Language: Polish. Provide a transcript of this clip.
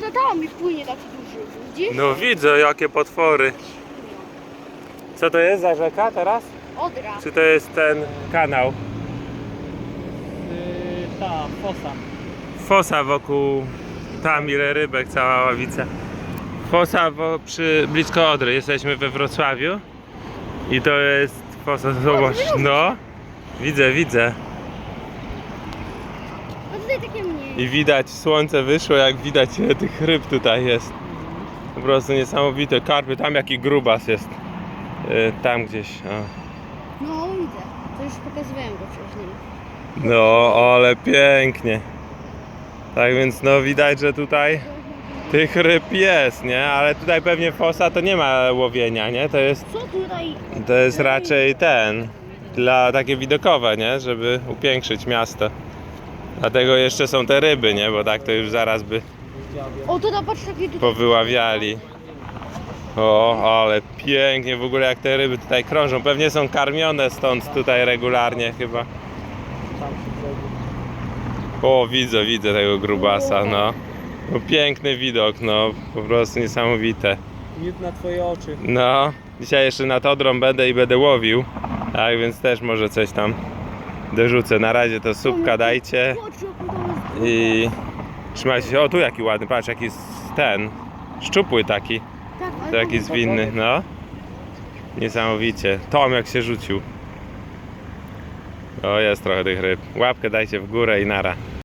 Tata, tam mi płynie taki duży. Widzisz? No widzę, jakie potwory. Co to jest za rzeka teraz? Odra. Czy to jest ten kanał? Yy, ta, fosa. Fosa wokół, tam ile rybek, cała ławica. Fosa wo, przy, blisko Odry, jesteśmy we Wrocławiu. I to jest fosa, zobacz, no. Widzę, widzę. Tutaj takie mniej. I widać, słońce wyszło, jak widać ile tych ryb tutaj jest. Po prostu niesamowite. Karpy, tam jaki grubas jest. Y, Tam gdzieś. O. No widzę. To już pokazywałem go wcześniej. No, ale pięknie. Tak więc no widać, że tutaj tych ryb jest, nie? Ale tutaj pewnie fosa to nie ma łowienia, nie? To jest, Co tutaj? to jest raczej ten, dla takie widokowe, nie? Żeby upiększyć miasto. Dlatego jeszcze są te ryby, nie? Bo tak to już zaraz by O, to patrz takie tutaj. powyławiali. O, ale pięknie w ogóle jak te ryby tutaj krążą. Pewnie są karmione stąd tutaj regularnie chyba. O, widzę, widzę tego grubasa, no. no. Piękny widok, no, po prostu niesamowite. Miód na twoje oczy. No, dzisiaj jeszcze nad Odrą będę i będę łowił, tak więc też może coś tam dorzucę. Na razie to słupka dajcie i trzymajcie się. O, tu jaki ładny, patrz, jaki jest ten, szczupły taki, Tak, ale to jaki zwinny, no. Niesamowicie. Tom jak się rzucił. O, jest trochę tych ryb. Łapkę dajcie w górę i nara.